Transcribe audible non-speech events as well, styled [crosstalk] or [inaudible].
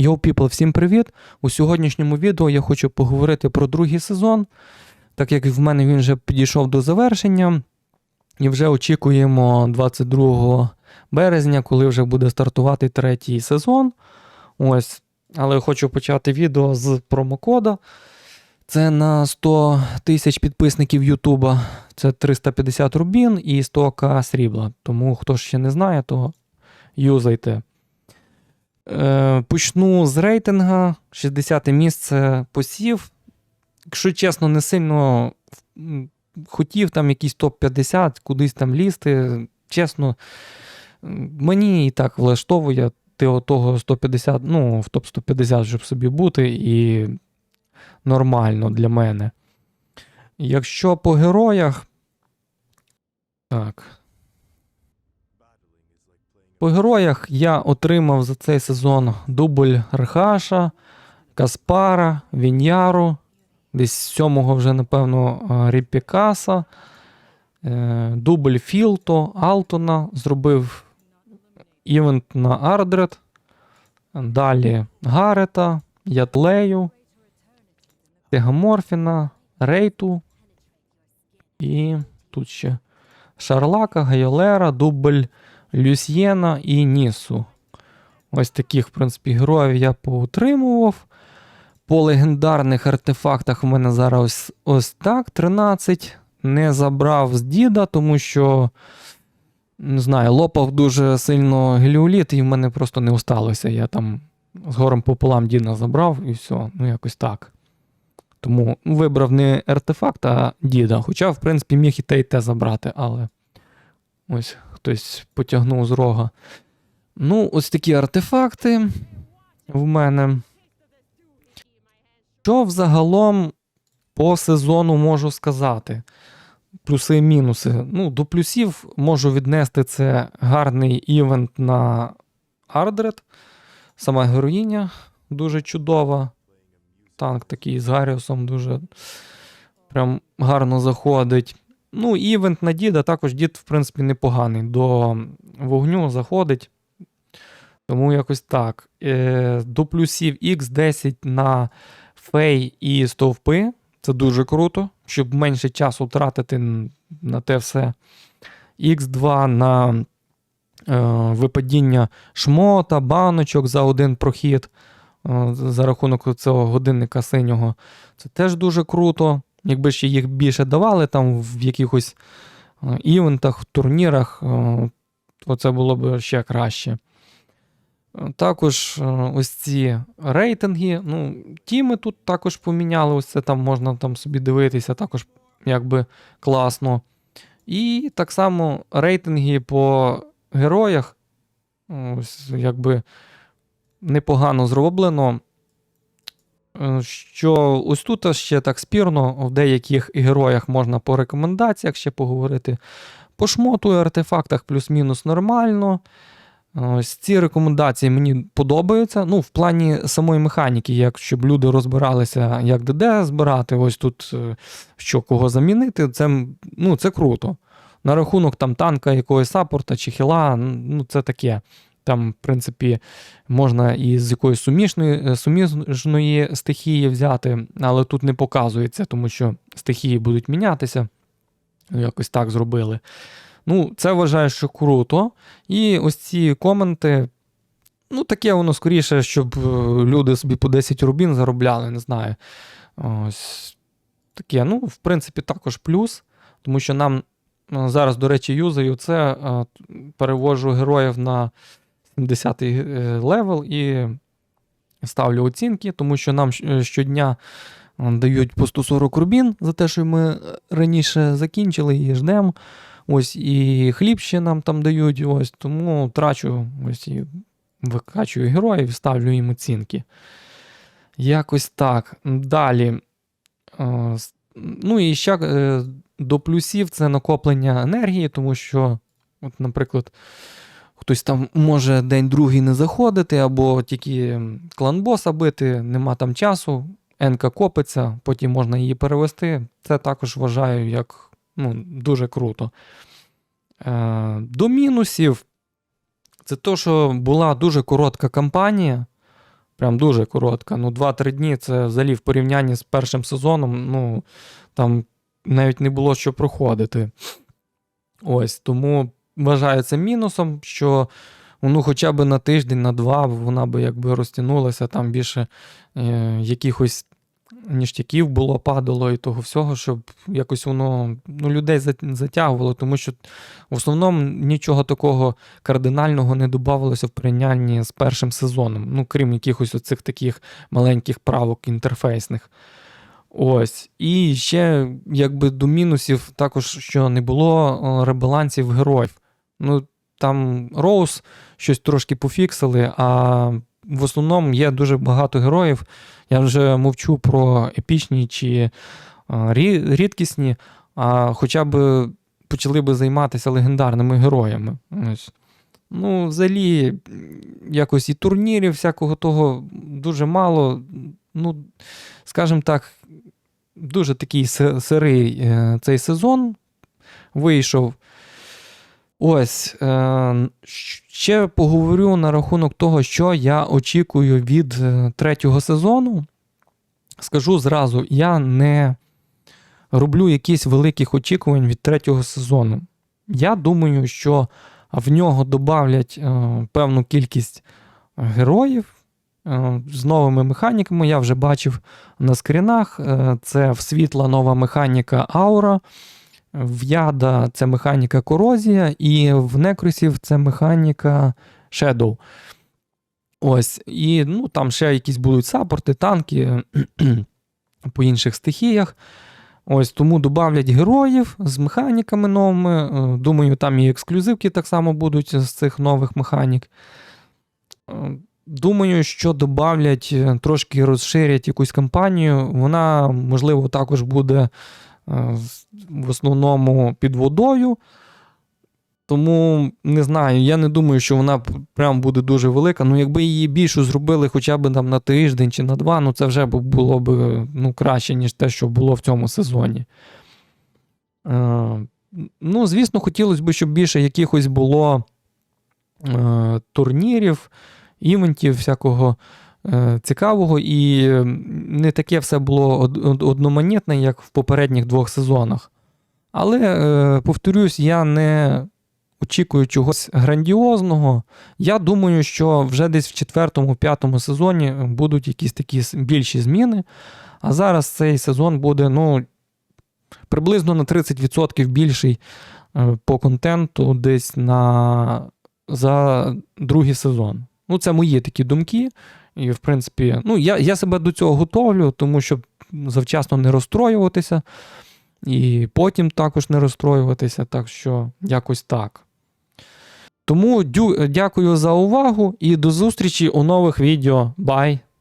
Йоу, people, всім привіт! У сьогоднішньому відео я хочу поговорити про другий сезон, так як в мене він вже підійшов до завершення, і вже очікуємо 22 березня, коли вже буде стартувати третій сезон. Ось. Але хочу почати відео з промокода. Це на 100 тисяч підписників Ютуба. Це 350 рубін і 100к срібла. Тому хто ще не знає, то юзайте. Е, почну з рейтинга. 60-те місце посів. Якщо чесно, не сильно хотів там якийсь топ-50, кудись там лізти. Чесно, мені і так влаштовує ти того 150, ну, в топ-150, щоб собі бути, і нормально для мене. Якщо по героях. Так. По героях я отримав за цей сезон дубль Рхаша, Каспара, Віняру, десь сьомого вже, напевно, е, Ріпікаса, е, дубль Філто, Алтона, зробив івент на Ардред, далі Гарета, Ятлею, Тегаморфіна, Рейту і тут ще Шарлака, Гайолера, дубль Люсьєна і Нісу. Ось таких, в принципі, героїв я поутримував. По легендарних артефактах в мене зараз ось, ось так: 13. Не забрав з діда, тому що, не знаю, лопав дуже сильно геліоліт, і в мене просто не осталося. Я там з горем пополам діда забрав і все. Ну, якось так. Тому вибрав не артефакт, а діда. Хоча, в принципі, міг і те, і те забрати, але ось хтось потягнув з рога. Ну, ось такі артефакти в мене. Що взагалом по сезону можу сказати? Плюси і мінуси. Ну, до плюсів можу віднести це гарний івент на Ардред. Сама героїня дуже чудова. Танк такий з Гаріусом дуже прям гарно заходить. Ну, івент на діда також дід, в принципі, непоганий. До вогню заходить. Тому якось так. Е, До плюсів X10 на фей і стовпи. Це дуже круто, щоб менше часу тратити на те все. X2 на е, випадіння шмота, баночок за один прохід е, за рахунок цього годинника синього. Це теж дуже круто. Якби ще їх більше давали там в якихось е, івентах, турнірах, е, то це було б ще краще. Е, Також ось ці рейтинги. Ну, тіми тут також поміняли. Ось це там можна там собі дивитися, також якби класно. І так само рейтинги по героях. Ось якби непогано зроблено. Е, Що ось тут ще так спірно, в деяких героях можна по рекомендаціях ще поговорити. По шмоту і артефактах плюс-мінус нормально. Ось ці рекомендації мені подобаються. Ну, в плані самої механіки, як щоб люди розбиралися, як ДД збирати, ось тут е, що кого замінити, це, ну, це круто. На рахунок там танка якогось саппорта чи хіла, ну це таке. Там, в принципі, можна і з якоїсь сумішної, е, суміжної стихії взяти, але тут не показується, тому що стихії будуть мінятися. Якось так зробили. Ну, це вважаю, що круто. І ось ці коменти. Ну, таке воно скоріше, щоб е, люди собі по 10 рубін заробляли, не знаю. Ось таке. Ну, в принципі, також плюс, тому що нам е, зараз, до речі, юзаю це, переводжу героїв на 70 левел і ставлю оцінки, тому що нам щодня е, дають по 140 рубін за те, що ми е, раніше закінчили і ждемо. Ось і хліб ще нам там дають, ось тому трачу ось і викачую героїв, ставлю їм оцінки. Якось так. Далі. е, Ну і ще е, до плюсів це накоплення енергії, тому що, от, наприклад, хтось там може день другий не заходити, або тільки клан боса бити, нема там часу, енка копиться, потім можна її перевести. Це також вважаю як ну, дуже круто. Е, до мінусів це то, що була дуже коротка кампанія. Прям дуже коротка. Ну, 2-3 дні це взагалі в порівнянні з першим сезоном, ну, там навіть не було що проходити. Ось, тому вважаю це мінусом, що ну, хоча б на тиждень, на два вона би якби розтягнулася, там більше е, якихось ніштяків було, падало і того всього, щоб якось воно ну, людей затягувало, тому що в основному нічого такого кардинального не додавалося в порівнянні з першим сезоном, ну, крім якихось оцих таких маленьких правок інтерфейсних. Ось. І ще, якби до мінусів, також, що не було ребалансів героїв. Ну, там Роуз щось трошки пофіксили, а в основному є дуже багато героїв. Я вже мовчу про епічні чи рідкісні, а хоча б почали би займатися легендарними героями. Ну, взагалі, якось і турнірів, всякого того дуже мало. Ну, скажімо так, дуже такий сирий е, цей сезон вийшов. Ось. Е, ще поговорю на рахунок того, що я очікую від е, третього сезону. Скажу зразу, я не роблю якісь великих очікувань від третього сезону. Я думаю, що в нього додавлять е, певну кількість героїв з новими механіками. Я вже бачив на скрінах. Це в світла нова механіка Аура, в Яда це механіка Корозія, і в Некросів це механіка Shadow. Ось, і ну, там ще якісь будуть саппорти, танки [clears throat] по інших стихіях. Ось тому додавлять героїв з механіками новими. Е, Думаю, там і ексклюзивки так само будуть з цих нових механік. Е, Думаю, що додавлять, е, трошки розширять якусь кампанію. Вона, можливо, також буде в основному під водою. Тому не знаю, я не думаю, що вона прям буде дуже велика. Ну, якби її більшу зробили хоча б там на тиждень чи на два, ну це вже було б ну, краще, ніж те, що було в цьому сезоні. Е, ну, звісно, хотілося б, щоб більше якихось було е, турнірів, івентів, всякого е, цікавого, і е, не таке все було од- од- одноманітне, як в попередніх двох сезонах. Але, е, повторюсь, я не очікую чогось грандіозного. Я думаю, що вже десь в четвертому-п'ятому сезоні будуть якісь такі більші зміни. А зараз цей сезон буде ну, приблизно на 30% більший е, по контенту десь на, за другий сезон. Ну, це мої такі думки. І, в принципі, ну, я, я себе до цього готовлю, тому щоб завчасно не розстроюватися. І потім також не розстроюватися, так що якось так. Тому дякую за увагу і до зустрічі у нових відео. Бай!